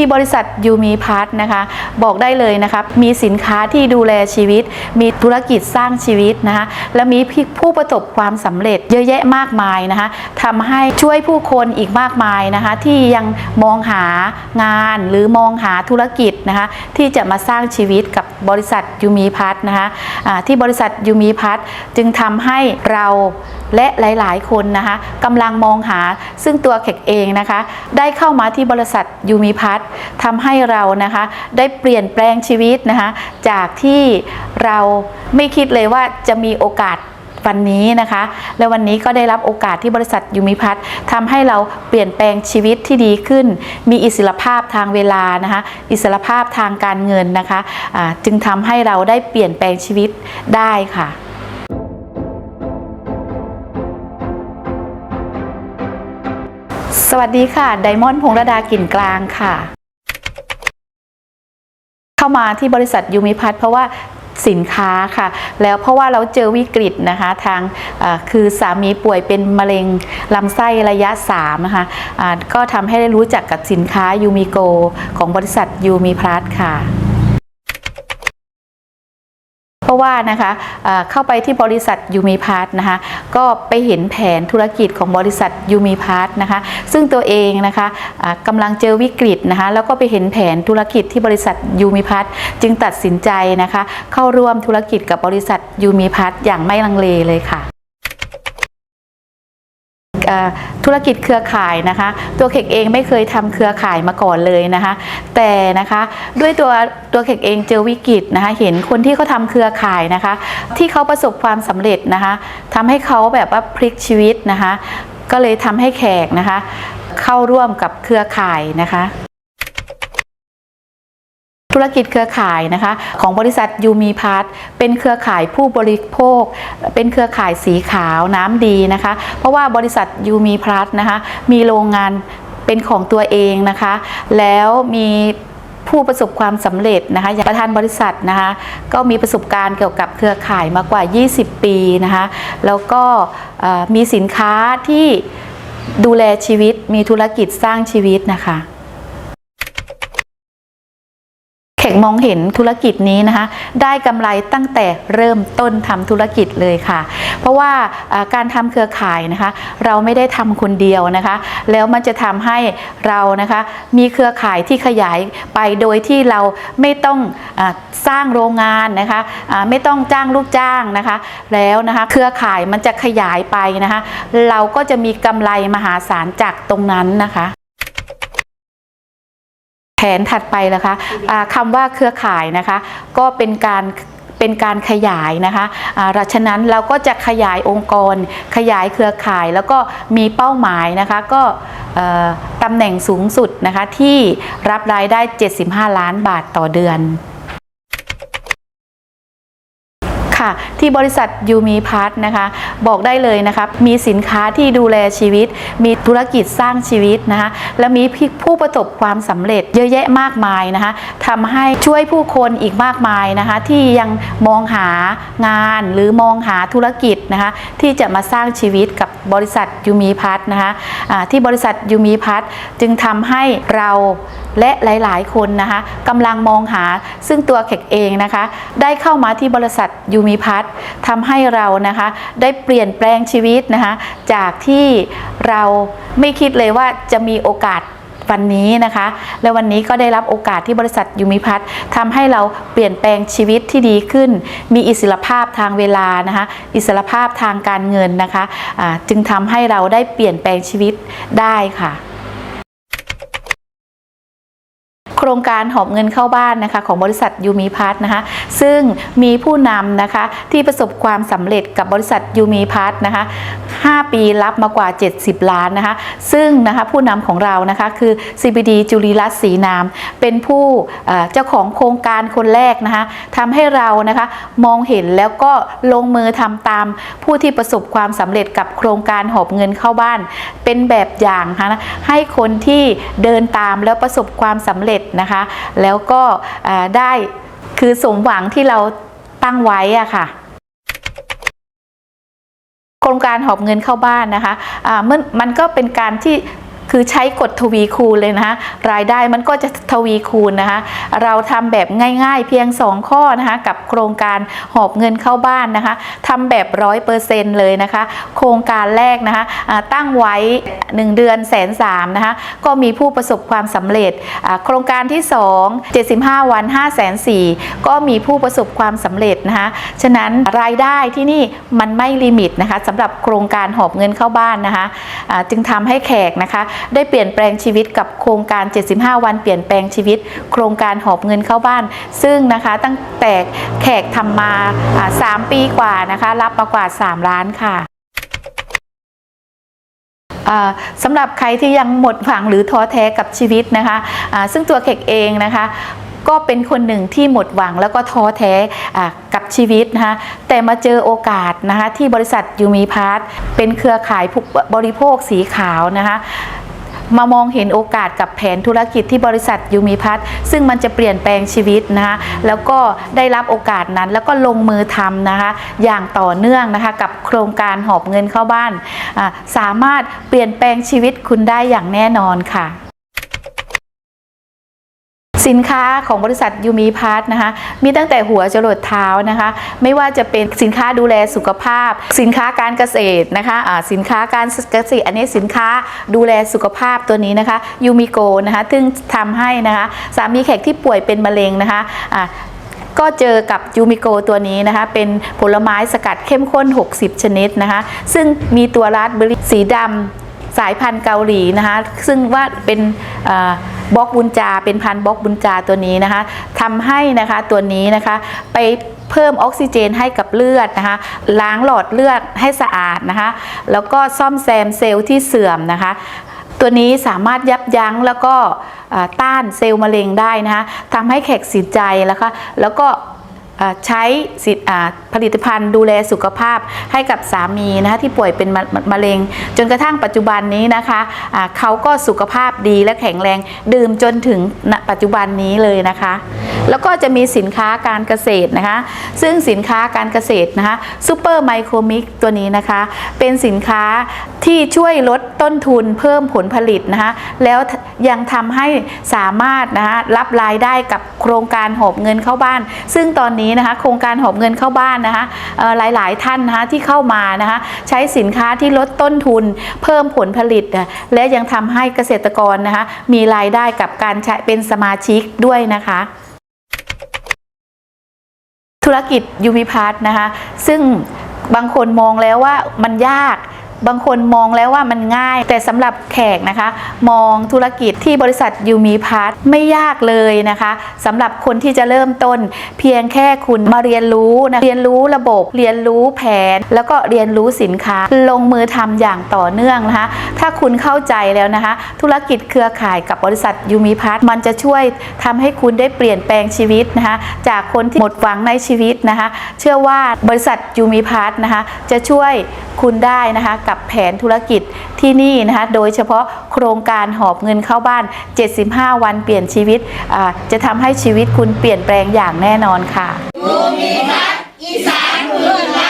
ที่บริษัทยูมีพาร์ทนะคะ บอกได้เลยนะคะมีสินค้าที่ดูแลชีวิต มีธุรกิจสร้างชีวิตนะคะ และมีผู้ประสบความสำเร็จเยอะแยะมากมายนะคะทำให้ช่วยผู้คนอีกมากมายนะคะ ที่ยังมองหางานหรือมองหาธุรกิจนะคะ ที่จะมาสร้างชีวิตกับบริษัทยูมีพัทนะคะอ่าที่บริษัทยูมีพัทจึงทำให้เราและหลาย ๆ คนนะคะกำลังมองหาซึ่งตัวเขกเองนะคะ ได้เข้ามาที่บริษัทยูมีพัททำให้เรานะคะได้เปลี่ยนแปลงชีวิตนะคะจากที่เราไม่คิดเลยว่าจะมีโอกาสวันนี้นะคะ และวันนี้ก็ได้รับโอกาสที่บริษัทยูมิพัฒน์ทำให้เราเปลี่ยนแปลงชีวิตที่ดีขึ้น มีอิสรภาพทางเวลานะคะ อิสรภาพทางการเงินนะคะะจึงทำให้เราได้เปลี่ยนแปลงชีวิตได้ค่ะสวัสดีค่ะ ไดมอนด์พงรดากิ่นกลางค่ะ เข้ามาที่บริษัทยูมิพัฒเพราะว่าสินค้าค่ะ แล้วเพราะว่าเราเจอวิกฤตนะคะทางคือสามีป่วยเป็นมะเร็งลำไส้ระยะ3นะคะะก็ทำให้ได้รู้จักกับสินค้ายูมิโกของบริษัทยูมิพลัสค่ะ ราะว่านะคะเอ่อเข้าไปที่บริษัทยูมีพาร์ทนะคะก็ไปเห็นแผนธุรกิจของบริษัทยูมีพาร์ทนะคะซึ่งตัวเองนะคะอ่ากำลังเจอวิกฤตนะคะแล้วก็ไปเห็นแผนธุรกิจที่บริษัทยูมีพาร์ทจึงตัดสินใจนะคะเข้าร่วมธุรกิจกับบริษัทยูมีพาร์ทอย่างไม่ลังเลเลยค่ะ ธุรกิจเครือข่ายนะคะ ตัวเขกเองไม่เคยทำเครือข่ายมาก่อนเลยนะคะ แต่นะคะด้วยตัวตัวเขกเองเจอวิกฤตนะคะเห็นคนที่เขาทำเครือข่ายนะคะ ที่เขาประสบความสำเร็จนะคะทำให้เขาแบบว่าพลิกชีวิตนะคะ ก็เลยทำให้แขกนะคะ เข้าร่วมกับเครือข่ายนะคะ ธุรกิจเครือข่ายนะคะของบริษัทยูมีพาร์ทเป็นเครือข่ายผู้บริโภค เป็นเครือข่ายสีขาวน้ำดีนะคะ เพราะว่าบริษัทยูมีพาร์ทนะคะมีโรงงานเป็นของตัวเองนะคะ แล้วมีผู้ประสบความสำเร็จนะคะประธานบริษัทนะคะก็มีประสบการณ์เกี่ยวกับเครือข่ายมากว่า 20 ปีนะคะแล้วก็มีสินค้าที่ดูแลชีวิต มีธุรกิจสร้างชีวิตนะคะ แขกมองเห็นธุรกิจนี้นะคะ ได้กำไรตั้งแต่เริ่มต้นทำธุรกิจเลยค่ะ เพราะว่าการทำเครือข่ายนะคะ เราไม่ได้ทำคนเดียวนะคะ แล้วมันจะทำให้เรานะคะมีเครือข่ายที่ขยายไปโดยที่เราไม่ต้องอสร้างโรงงานนะคะอ่าไม่ต้องจ้างลูกจ้างนะคะ แล้วนะคะเครือข่ายมันจะขยายไปนะคะ เราก็จะมีกำไรมหาศาลจากตรงนั้นนะคะ ผนถัดไปนะคะอ่าคำว่าเครือข่ายนะคะ ก็เป็นการเป็นการขยายนะคะอ่าฉะนั้นเราก็จะขยายองค์กร ขยายเครือข่ายแล้วก็มีเป้าหมายนะคะ ก็เอ่อตำแหน่งสูงสุดนะคะที่รับรายได้ 75 ล้านบาทต่อเดือน ค่ะ ที่บริษัทยูมีพาร์ทนะคะ บอกได้เลยนะคะมีสินค้าที่ดูแลชีวิต มีธุรกิจสร้างชีวิตนะคะ และมีผู้ประสบความสำเร็จเยอะแยะมากมายนะคะทำให้ช่วยผู้คนอีกมากมายนะคะ ที่ยังมองหางานหรือมองหาธุรกิจนะคะ ที่จะมาสร้างชีวิตกับบริษัทยูมีพัทนะคะอ่าที่บริษัทยูมีพัทจึงทำให้เราและหลาย ๆ คนนะคะกำลังมองหาซึ่งตัวเขกเองนะคะ ได้เข้ามาที่บริษัทยูมีิพัททำให้เรานะคะ ได้เปลี่ยนแปลงชีวิตนะคะ จากที่เราไม่คิดเลยว่าจะมีโอกาสวันนี้นะคะ และวันนี้ก็ได้รับโอกาสที่บริษัทยูมิพัททำให้เราเปลี่ยนแปลงชีวิตที่ดีขึ้น มีอิสรภาพทางเวลานะคะ อิสรภาพทางการเงินนะคะอ่าจึงทำให้เราได้เปลี่ยนแปลงชีวิตได้ค่ะ โค รงการหอบเงินเข้าบ้านนะคะของบริษัทยูมีพาร์ทนะคะซึ่งมีผู้นำนะคะที่ประสบความสำเร็จกับบริษัทยูมีพาร์ทนะคะ5 ปีรับมากว่า 70 ล้านนะคะซึ่งนะคะผู้นำของเรานะคะคือ CBD จุลีรัตน์ศรีนาม เป็นผู้เจ้าของโครงการคนแรกนะคะทำให้เรานะคะมองเห็นแล้วก็ลงมือทำตามผู้ที่ประสบความสำเร็จกับโครงการหอบเงินเข้าบ้าน เป็นแบบอย่างนะให้คนที่เดินตามแล้วประสบความสำเร็จนะคะ แล้วก็ได้คือสมหวังที่เราตั้งไว้อะค่ะโครงการหอบเงินเข้าบ้านนะคะะมันมันก็เป็นการที่ คือใช้กฎทวีคูณเลยนะคะรายได้มันก็จะทวีคูณนะคะเราทำแบบง่าย ๆ เพียง 2 ข้อนะคะกับโครงการหอบเงินเข้าบ้านนะคะทำแบบร้อยเปอร์เซ็นต์เลยนะคะ โครงการแรกนะคะตั้งไว้ 1 เดือนแสนสามนะคะก็มีผู้ประสบความสำเร็จ โครงการที่ 2 75 วัน5 4 0 0 0ก็มีผู้ประสบความสำเร็จนะคะฉะนั้นรายได้ที่นี่มันไม่ลิมิตนะคะสำหรับโครงการหอบเงินเข้าบ้านนะคะจึงทำให้แขกนะคะได้เปลี่ยนแปลงชีวิตกับโครงการ 75 วันเปลี่ยนแปลงชีวิต โครงการหอบเงินเข้าบ้าน ซึ่งนะคะตั้งแต่แขกทำมาอ่า3ปีกว่านะคะ รับมากว่า 3 ล้านค่ะสำหรับใครที่ยังหมดหวังหรือท้อแท้กับชีวิตนะคะอ่าซึ่งตัวเขกเองนะคะก็เป็นคนหนึ่งที่หมดหวังแล้วก็ท้อแท้กับชีวิตนะคะแต่มาเจอโอกาสนะคะที่บริษัทยูมีพาร์ทเป็นเครือข่ายบริโภคสีขาวนะคะ มามองเห็นโอกาสกับแผนธุรกิจที่บริษัทยูมีพัฒน์ซึ่งมันจะเปลี่ยนแปลงชีวิตนะคะแล้วก็ได้รับโอกาสนั้นแล้วก็ลงมือทำนะคะอย่างต่อเนื่องนะคะกับโครงการหอบเงินเข้าบ้าน สามารถเปลี่ยนแปลงชีวิตคุณได้อย่างแน่นอนค่ะ สินค้าของบริษัทยูมีพาร์ทนะคะมีตั้งแต่หัวจรดเท้านะคะ ไม่ว่าจะเป็นสินค้าดูแลสุขภาพ สินค้าการเกษตรนะคะอ่าสินค้าการเกษตร อันนี้สินค้าดูแลสุขภาพตัวนี้นะคะยูมิโกนะคะซึ่งทำให้นะคะสามีแขกที่ป่วยเป็นมะเร็งนะคะอ่าก็เจอกับยูมิโกตัวนี้นะคะ เป็นผลไม้สกัดเข้มข้น 60 ชนิดนะคะ ซึ่งมีตัวราสเบอร์รี่สีดำ สายพันธุ์เกาหลีนะคะซึ่งว่าเป็นบล็อกบุญจาเป็นพันธุ์บล็อกบุญจาตัวนี้นะคะทำให้นะคะตัวนี้นะคะไปเพิ่มออกซิเจนให้กับเลือดนะคะล้างหลอดเลือดให้สะอาดนะคะแล้วก็ซ่อมแซมเซลล์ที่เสื่อมนะคะตัวนี้สามารถยับยั้งแล้วก็ต้านเซลล์มะเร็งได้นะคะทำให้แขกสินใจแล้วก็แล้วก็ ใช้สิผลิตภัณฑ์ดูแลสุขภาพให้กับสามีนะคะที่ป่วยเป็นมะเร็ง จนกระทั่งปัจจุบันนี้นะคะอ่าเขาก็สุขภาพดีและแข็งแรงดื่มจนถึงปัจจุบันนี้เลยนะคะ แล้วก็จะมีสินค้าการเกษตรนะคะ ซึ่งสินค้าการเกษตรนะคะซูเปอร์ไมโครมิกตัวนี้นะคะ เป็นสินค้าที่ช่วยลดต้นทุนเพิ่มผลผลิตนะคะแล้วยังทำให้สามารถนะคะรับรายได้กับโครงการหอบเงินเข้าบ้าน ซึ่งตอนนี้นะคะ โครงการหอบเงินเข้าบ้านนะคะเอ่อหลายๆ ท่านนะคะที่เข้ามานะคะใช้สินค้าที่ลดต้นทุน เพิ่มผลผลิต และยังทำให้เกษตรกรนะคะมีรายได้กับการใช้เป็นสมาชิกด้วยนะคะธุรกิจยูมิพาร์ทนะคะ ซึ่งบางคนมองแล้วว่ามันยาก บางคนมองแล้วว่ามันง่าย แต่สำหรับแขกนะคะ มองธุรกิจที่บริษัทยูมีพาร์ทไม่ยากเลยนะคะสำหรับคนที่จะเริ่มต้น เพียงแค่คุณมาเรียนรู้นะเรียนรู้ระบบเรียนรู้แผน แล้วก็เรียนรู้สินค้า ลงมือทำอย่างต่อเนื่องนะคะ ถ้าคุณเข้าใจแล้วนะคะ ธุรกิจเครือข่ายกับบริษัทยูมีพาร์ทมันจะช่วยทำให้คุณได้เปลี่ยนแปลงชีวิตนะคะ จากคนที่หมดหวังในชีวิตนะคะ เชื่อว่าบริษัทยูมีพาร์ทนะคะ จะช่วยคุณได้นะคะกับแผนธุรกิจที่นี่นะคะโดยเฉพาะโครงการหอบเงินเข้าบ้าน 75 วันเปลี่ยนชีวิตจะทำให้ชีวิตคุณเปลี่ยนแปลงอย่างแน่นอนค่ะยูมีพัฒน์อีสานหมื่นล้าน